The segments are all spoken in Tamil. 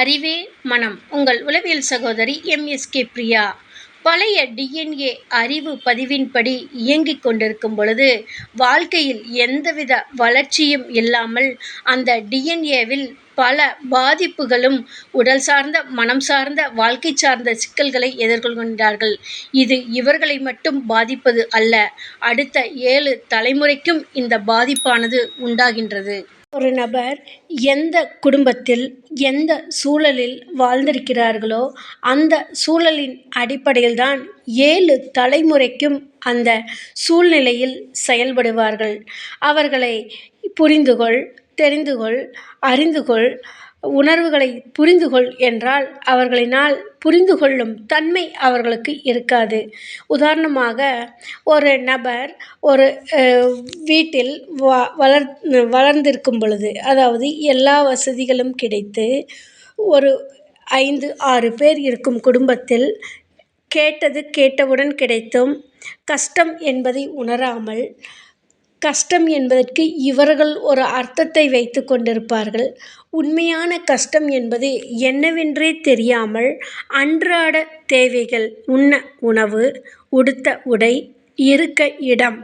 அறிவே மனம். உங்கள் உளவியல் சகோதரி எம்எஸ்கே பிரியா. பழைய டிஎன்ஏ அறிவு பதிவின்படி இயங்கிக் கொண்டிருக்கும் பொழுது வாழ்க்கையில் எந்தவித வளர்ச்சியும் இல்லாமல் அந்த டிஎன்ஏவில் பல பாதிப்புகளும் உடல் சார்ந்த மனம் சார்ந்த வாழ்க்கை சார்ந்த சிக்கல்களை எதிர்கொள்கின்றார்கள். இது இவர்களை மட்டும் பாதிப்பது அல்ல அடுத்த ஏழு தலைமுறைக்கும் இந்த பாதிப்பானது உண்டாகின்றது. ஒரு நபர் எந்த குடும்பத்தில் எந்த சூழலில் வாழ்ந்திருக்கிறார்களோ அந்த சூழலின் அடிப்படையில் தான் ஏழு தலைமுறைக்கும் அந்த சூழ்நிலையில் செயல்படுவார்கள். அவர்களை புரிந்துகொள் தெரிந்துகொள் அறிந்துகொள் உணர்வுகளை புரிந்துகொள் என்றால் அவர்களினால் புரிந்து கொள்ளும் தன்மை அவர்களுக்கு இருக்காது. உதாரணமாக ஒரு நபர் ஒரு வீட்டில் வ வளர் வளர்ந்திருக்கும் பொழுது அதாவது எல்லா வசதிகளும் கிடைத்து ஒரு ஐந்து ஆறு பேர் இருக்கும் குடும்பத்தில் கேட்டது கேட்டவுடன் கிடைத்தும் கஷ்டம் என்பதை உணராமல் கஷ்டம் என்பதற்கு இவர்கள் ஒரு அர்த்தத்தை வைத்து கொண்டிருப்பார்கள். உண்மையான கஷ்டம் என்பது என்னவென்றே தெரியாமல் அன்றாட தேவைகள் உண்ண உணவு உடுத்த உடை இருக்க இடம்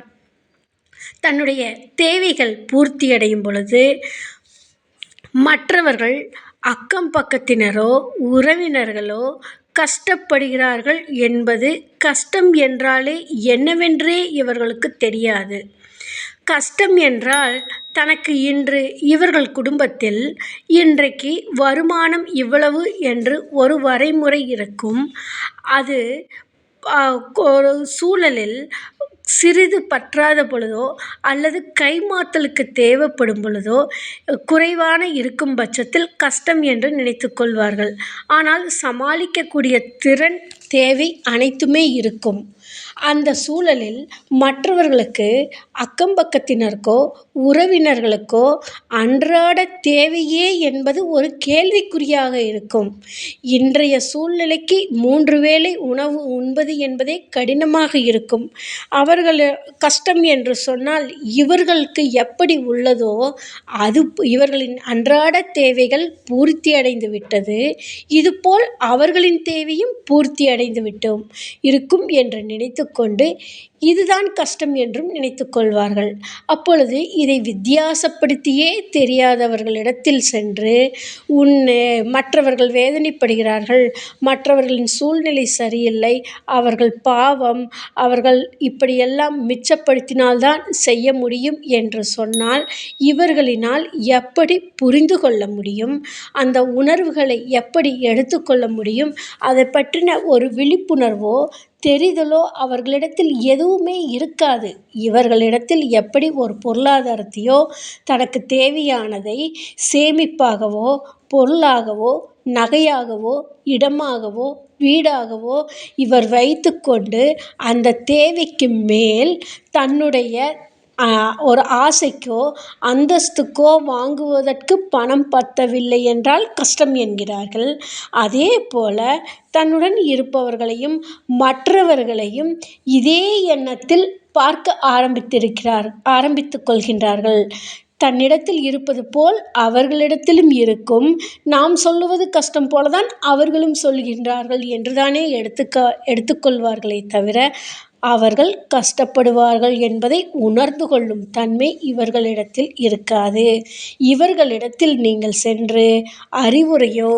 தன்னுடைய தேவைகள் பூர்த்தியடையும் பொழுது மற்றவர்கள் அக்கம் பக்கத்தினரோ உறவினர்களோ கஷ்டப்படுகிறார்கள் என்பது கஷ்டம் என்றாலே என்னவென்றே இவர்களுக்கு தெரியாது. கஷ்டம் என்றால் தனக்கு இன்று இவர்கள் குடும்பத்தில் இன்றைக்கு வருமானம் இவ்வளவு என்று ஒரு வரைமுறை இருக்கும். அது ஒரு சூழலில் சிறிது பற்றாத பொழுதோ அல்லது கைமாத்தலுக்கு தேவைப்படும் பொழுதோ குறைவான இருக்கும் பட்சத்தில் கஷ்டம் என்று நினைத்து கொள்வார்கள். ஆனால் சமாளிக்கக்கூடிய திறன் தேவை அனைத்துமே இருக்கும். அந்த சூழலில் மற்றவர்களுக்கு அக்கம் பக்கத்தினருக்கோ உறவினர்களுக்கோ அன்றாட தேவையே என்பது ஒரு கேள்விக்குறியாக இருக்கும். இன்றைய சூழ்நிலைக்கு மூன்று வேளை உணவு உண்பது என்பதே கடினமாக இருக்கும். அவர்கள் கஷ்டம் என்று சொன்னால் இவர்களுக்கு எப்படி உள்ளதோ அது இவர்களின் அன்றாட தேவைகள் பூர்த்தி அடைந்து விட்டது. இதுபோல் அவர்களின் தேவையும் பூர்த்தி அடைந்து விட்டோம். இருக்கும் என்ற நினைத்து கொண்டு இதுதான் கஷ்டம் என்றும் நினைத்து கொள்வார்கள் அப்பொழுது இதை வித்தியாசப்படுத்தியே தெரியாதவர்களிடத்தில் சென்று உன்னை மற்றவர்கள் வேதனைப்படுகிறார்கள் மற்றவர்களின் சூழ்நிலை சரியில்லை அவர்கள் பாவம் அவர்கள் இப்படியெல்லாம் மிச்சப்படுத்தினால்தான் செய்ய முடியும் என்று சொன்னால் இவர்களினால் எப்படி புரிந்து கொள்ள முடியும்? அந்த உணர்வுகளை எப்படி எடுத்துக்கொள்ள முடியும்? அதை பற்றின ஒரு விழிப்புணர்வோ தெரிதலோ அவர்களிடத்தில் எதுவுமே இருக்காது. இவர்களிடத்தில் எப்படி ஒரு பொருளாதாரத்தையோ தனக்கு தேவையானதை சேமிப்பாகவோ பொருளாகவோ நகையாகவோ இடமாகவோ வீடாகவோ இவர் வைத்துக்கொண்டு அந்த தேவைக்கு மேல் தன்னுடைய ஒரு ஆசைக்கோ அந்தஸ்துக்கோ வாங்குவதற்கு பணம் பத்தவில்லை என்றால் கஷ்டம் என்கிறார்கள். அதே போல தன்னுடன் இருப்பவர்களையும் மற்றவர்களையும் இதே எண்ணத்தில் பார்க்க ஆரம்பித்திருக்கிறார் ஆரம்பித்துக் கொள்கின்றார்கள். தன்னிடத்தில் இருப்பது போல் அவர்களிடத்திலும் இருக்கும். நாம் சொல்லுவது கஷ்டம் போலதான் அவர்களும் சொல்கின்றார்கள் என்றுதானே எடுத்துக்க எடுத்துக்கொள்வார்களே தவிர அவர்கள் கஷ்டப்படுவார்கள் என்பதை உணர்ந்து கொள்ளும் தன்மை இவர்களிடத்தில் இருக்காது. இவர்களிடத்தில் நீங்கள் சென்று அறிவுரையோ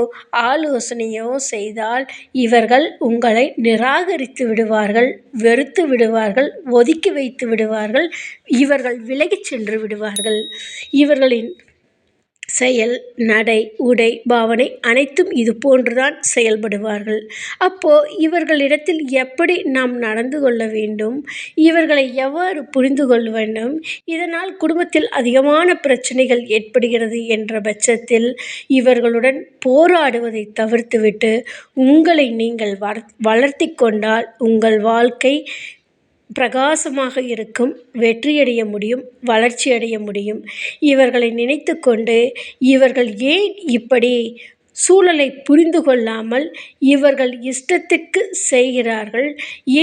ஆலோசனையோ செய்தால் இவர்கள் உங்களை நிராகரித்து விடுவார்கள் வெறுத்து விடுவார்கள் ஒதுக்கி வைத்து விடுவார்கள் இவர்கள் விலகிச் சென்று விடுவார்கள். இவர்களின் செயல் நடை உடை பாவனை அனைத்தும் இது போன்றுதான் செயல்படுவார்கள். அப்போ இவர்களிடத்தில் எப்படி நாம் நடந்து கொள்ள வேண்டும்? இவர்களை எவ்வாறு புரிந்து கொள்ள வேண்டும்? இதனால் குடும்பத்தில் அதிகமான பிரச்சனைகள் ஏற்படுகிறது என்ற பட்சத்தில் இவர்களுடன் போராடுவதை தவிர்த்துவிட்டு உங்களை நீங்கள் வளர்த்தி கொண்டால் உங்கள் வாழ்க்கை பிரகாசமாக இருக்கும் வெற்றியடைய முடியும் வளர்ச்சி அடைய முடியும். இவர்களை நினைத்து கொண்டு இவர்கள் ஏன் இப்படி சூழலை புரிந்து கொள்ளாமல் இவர்கள் இஷ்டத்துக்கு செய்கிறார்கள்.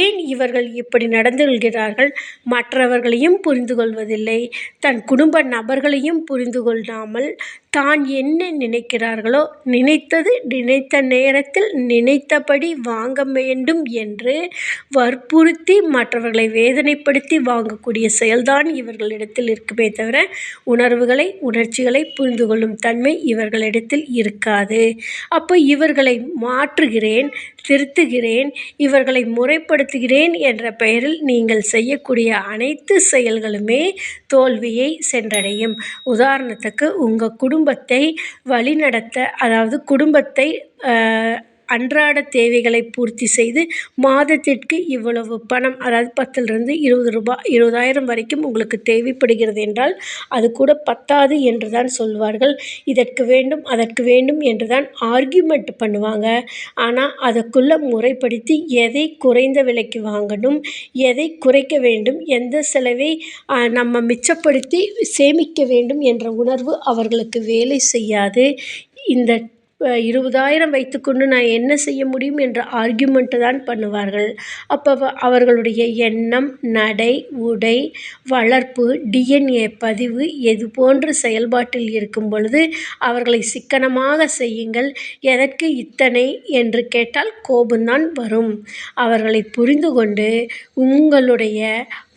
ஏன் இவர்கள் இப்படி நடந்து கொள்கிறார்கள்? மற்றவர்களையும் புரிந்து கொள்வதில்லை. தன் குடும்ப நபர்களையும் புரிந்து கொள்ளாமல் தான் என்ன நினைக்கிறார்களோ நினைத்தது நினைத்த நேரத்தில் நினைத்தபடி வாங்க வேண்டும் என்று வற்புறுத்தி மற்றவர்களை வேதனைப்படுத்தி வாங்கக்கூடிய செயல்தான் இவர்களிடத்தில் இருக்குமே தவிர உணர்வுகளை உணர்ச்சிகளை புரிந்து கொள்ளும் தன்மை இவர்களிடத்தில் இருக்காது. அப்போ இவர்களை மாற்றுகிறேன் திருத்துகிறேன் இவர்களை முறைப்படுத்துகிறேன் என்ற பெயரில் நீங்கள் செய்யக்கூடிய அனைத்து செயல்களுமே தோல்வியை சென்றடையும். உதாரணத்துக்கு உங்கள் குடும்பத்தை வழிநடத்த அதாவது குடும்பத்தை அன்றாட தேவைகளை பூர்த்தி செய்து மாதத்திற்கு இவ்வளவு பணம் அதாவது பத்துலேருந்து இருபது ரூபாய் இருபதாயிரம் வரைக்கும் உங்களுக்கு தேவைப்படுகிறது என்றால் அது கூட பத்தாது என்று தான் சொல்வார்கள். இதற்கு வேண்டும் அதற்கு வேண்டும் என்று தான் ஆர்கியூமெண்ட் பண்ணுவாங்க. ஆனால் அதற்குள்ளே முறைப்படுத்தி எதை குறைந்த விலைக்கு வாங்கணும் எதை குறைக்க வேண்டும் எந்த செலவை நம்ம மிச்சப்படுத்தி சேமிக்க வேண்டும் என்ற உணர்வு அவர்களுக்கு வேலை செய்யாது. இந்த இருபதாயிரம் வைத்துக்கொண்டு நான் என்ன செய்ய முடியும் என்ற ஆர்கியூமெண்ட்டை தான் பண்ணுவார்கள். அப்போ அவர்களுடைய எண்ணம் நடை உடை வளர்ப்பு டிஎன்ஏ பதிவு இது போன்ற செயல்பாட்டில் இருக்கும் பொழுது அவர்களை சிக்கனமாக செய்யுங்கள். எதற்கு இத்தனை என்று கேட்டால் கோபம்தான் வரும். அவர்களை புரிந்து கொண்டு உங்களுடைய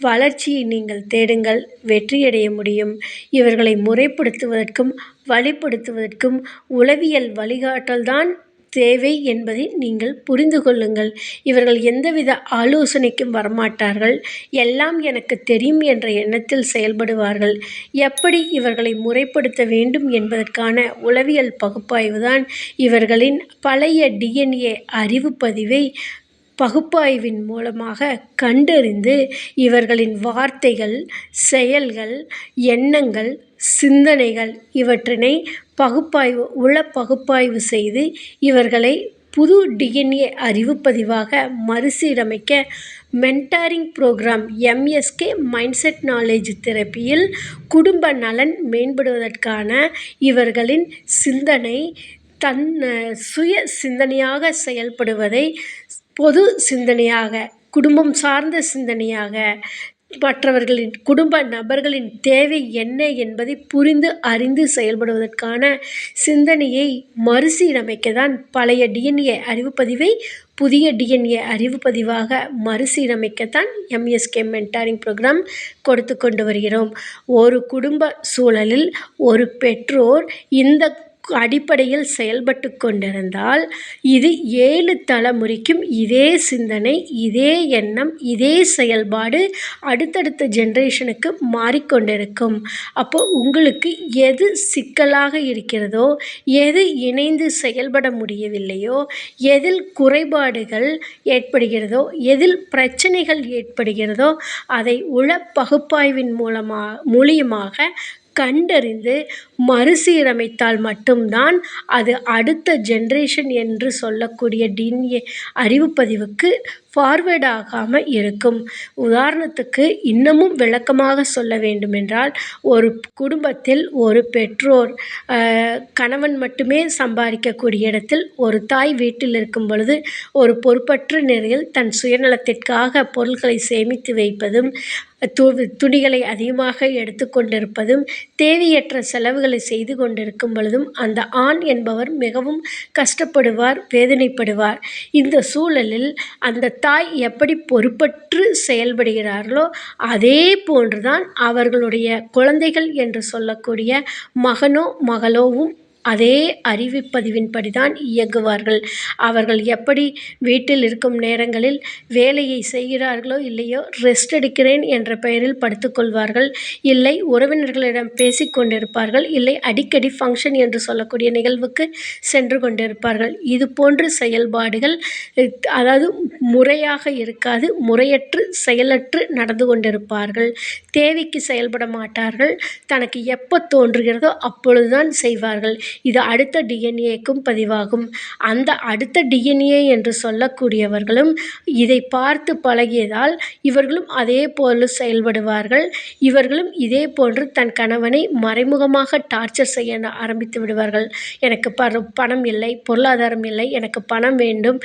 வளர்ச்சியை நீங்கள் தேடுங்கள் வெற்றியடைய முடியும். இவர்களை முறைப்படுத்துவதற்கும் வழிப்படுத்துவதற்கும் உளவியல் வழிகாட்டல்தான் தேவை என்பதை நீங்கள் புரிந்து கொள்ளுங்கள். இவர்கள் எந்தவித ஆலோசனைக்கும் வரமாட்டார்கள். எல்லாம் எனக்கு தெரியும் என்ற எண்ணத்தில் செயல்படுவார்கள். எப்படி இவர்களை முறைப்படுத்த வேண்டும் என்பதற்கான உளவியல் பகுப்பாய்வு தான் இவர்களின் பழைய டிஎன்ஏ அறிவு பதிவை பகுப்பாய்வின் மூலமாக கண்டறிந்து இவர்களின் வார்த்தைகள் செயல்கள் எண்ணங்கள் சிந்தனைகள் இவற்றினை பகுப்பாய்வு உள பகுப்பாய்வு செய்து இவர்களை புது டிஎன்ஏ அறிவுப்பதிவாக மறுசீரமைக்க mentoring program MSK mindset knowledge தெரப்பியில் குடும்ப நலன் மேம்படுவதற்கான இவர்களின் சிந்தனை தன் சுய சிந்தனையாக செயல்படுவதை பொது சிந்தனையாக குடும்பம் சார்ந்த சிந்தனையாக மற்றவர்களின் குடும்ப நபர்களின் தேவை என்ன என்பதை புரிந்து அறிந்து செயல்படுவதற்கான சிந்தனையை மறுசீரமைக்க தான் பழைய டிஎன்ஏ அறிவுப்பதிவை புதிய டிஎன்ஏ அறிவுப்பதிவாக மறுசீரமைக்கத்தான் எம்எஸ்கே மென்டாரிங் ப்ரோக்ராம் கொடுத்து கொண்டு வருகிறோம். ஒரு குடும்ப சூழலில் ஒரு பெற்றோர் இந்த அடிப்படையில் செயல்பட்டு கொண்டிருந்தால் இது ஏழு தலைமுறைக்கும் இதே சிந்தனை இதே எண்ணம் இதே செயல்பாடு அடுத்தடுத்த ஜென்ரேஷனுக்கு மாறிக்கொண்டிருக்கும் அப்போ உங்களுக்கு எது சிக்கலாக இருக்கிறதோ எது இணைந்து செயல்பட முடியவில்லையோ எதில் குறைபாடுகள் ஏற்படுகிறதோ எதில் பிரச்சனைகள் ஏற்படுகிறதோ அதை உள பகுப்பாய்வின் மூலமாக மூலியமாக கண்டறிந்து மறுசீரமைத்தால் மட்டும்தான் அது அடுத்த ஜென்ரேஷன் என்று சொல்லக்கூடிய டிஎன்ஏ அறிவுப்பதிவுக்கு ஃபார்வேர்ட் ஆகாமல் இருக்கும். உதாரணத்துக்கு இன்னமும் விளக்கமாக சொல்ல வேண்டுமென்றால் ஒரு குடும்பத்தில் ஒரு பெற்றோர் கணவன் மட்டுமே சம்பாதிக்கக்கூடிய இடத்தில் ஒரு தாய் வீட்டில் இருக்கும் பொழுது ஒரு பொறுப்பற்ற நிலையில் தன் சுயநலத்திற்காக பொருட்களை சேமித்து வைப்பதும் து துணிகளை அதிகமாக எடுத்துக்கொண்டிருப்பதும் தேவையற்ற செலவுகள் செய்து கொண்டிருக்கும் பொழுதும் அந்த ஆண் என்பவர் மிகவும் கஷ்டப்படுவார் வேதனைப்படுவார். இந்த சூழலில் அந்த தாய் எப்படி பொறுப்பற்று செயல்படுகிறார்களோ அதே போன்றுதான் அவர்களுடைய குழந்தைகள் என்று சொல்லக்கூடிய மகனோ மகளோவும் அதே அறிவிப்பதிவின்படி தான் இயங்குவார்கள். அவர்கள் எப்படி வீட்டில் இருக்கும் நேரங்களில் வேலையை செய்கிறார்களோ இல்லையோ ரெஸ்ட் எடுக்கிறேன் என்ற பெயரில் படுத்துக்கொள்வார்கள் இல்லை உறவினர்களிடம் பேசிக்கொண்டிருப்பார்கள் இல்லை அடிக்கடி ஃபங்க்ஷன் என்று சொல்லக்கூடிய நிகழ்வுக்கு சென்று கொண்டிருப்பார்கள். இது போன்ற செயல்பாடுகள் அதாவது முறையாக இருக்காது முறையற்று செயலற்று நடந்து கொண்டிருப்பார்கள். தேவைக்கு செயல்பட மாட்டார்கள். தனக்கு எப்போ தோன்றுகிறதோ அப்பொழுதுதான் செய்வார்கள். இது அடுத்த டிஎன்ஏக்கும் பதிவாகும். அந்த அடுத்த டிஎன்ஏ என்று சொல்லக்கூடியவர்களும் இதை பார்த்து பழகியதால் இவர்களும் அதே போல செயல்படுவார்கள். இவர்களும் இதே போன்று தன் கணவனை மறைமுகமாக டார்ச்சர் செய்ய ஆரம்பித்து விடுவார்கள். எனக்கு பர பணம் இல்லை பொருளாதாரம் இல்லை எனக்கு பணம் வேண்டும்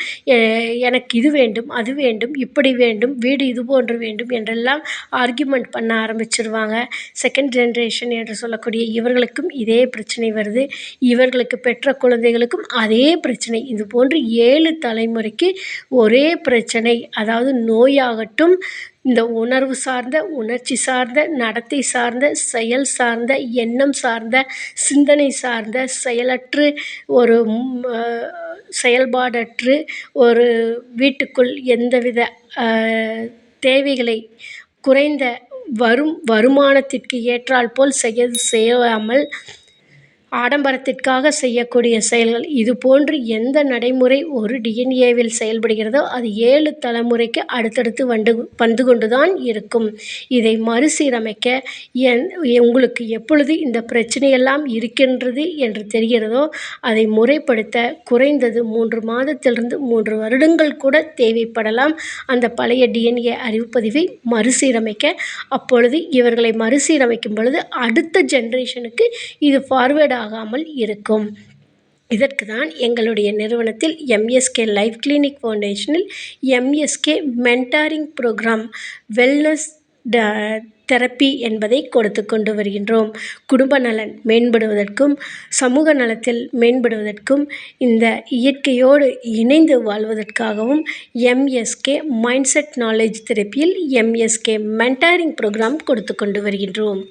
எனக்கு இது வேண்டும் அது வேண்டும் இப்படி வேண்டும் வீடு இது போன்று வேண்டும் என்றெல்லாம் ஆர்கியூமெண்ட் பண்ண ஆரம்பிச்சிருவாங்க. செகண்ட் ஜென்ரேஷன் என்று சொல்லக்கூடிய இவர்களுக்கும் இதே பிரச்சனை வருது. இவர்களுக்கு பெற்ற குழந்தைகளுக்கும் அதே பிரச்சனை. இது போன்று ஏழு தலைமுறைக்கு ஒரே பிரச்சனை. அதாவது நோயாகட்டும் இந்த உணர்வு சார்ந்த உணர்ச்சி சார்ந்த நடத்தை சார்ந்த செயல் சார்ந்த எண்ணம் சார்ந்த சிந்தனை சார்ந்த செயலற்று ஒரு செயல்பாடற்று ஒரு வீட்டுக்குள் எந்தவித தேவைகளை குறைந்த வரும் வருமானத்திற்கு ஏற்றால் போல் செய்ய செய்யாமல் ஆடம்பரத்திற்காக செய்யக்கூடிய செயல்கள். இது போன்று எந்த நடைமுறை ஒரு டிஎன்ஏவில் செயல்படுகிறதோ அது ஏழு தலைமுறைக்கு அடுத்தடுத்து வந்து வந்து கொண்டு தான் இருக்கும். இதை மறுசீரமைக்க என் உங்களுக்கு எப்பொழுது இந்த பிரச்சனையெல்லாம் இருக்கின்றது என்று தெரிகிறதோ அதை முறைப்படுத்த குறைந்தது மூன்று மாதத்திலிருந்து மூன்று வருடங்கள் கூட தேவைப்படலாம். அந்த பழைய டிஎன்ஏ அறிவுப்பதிவை மறுசீரமைக்க. அப்பொழுது இவர்களை மறுசீரமைக்கும் பொழுது அடுத்த ஜென்ரேஷனுக்கு இது ஃபார்வேர்ட் ஆகாமல் இருக்கும். இதற்கு தான் எங்களுடைய நிறுவனத்தில் MSK life clinic ஃபவுண்டேஷனில் MSK mentoring program wellness the therapy என்பதை கொடுத்து கொண்டு வருகின்றோம். குடும்ப நலன் மேம்படுவதற்கும் சமூக நலத்தில் மேம்படுவதற்கும் இந்த இயற்கையோடு இணைந்து வாழ்வதற்காகவும் எம்எஸ்கே மைண்ட் செட் நாலேஜ் தெரப்பியில் எம்எஸ்கே மென்டாரிங் ப்ரோக்ராம் கொடுத்து கொண்டு வருகின்றோம்.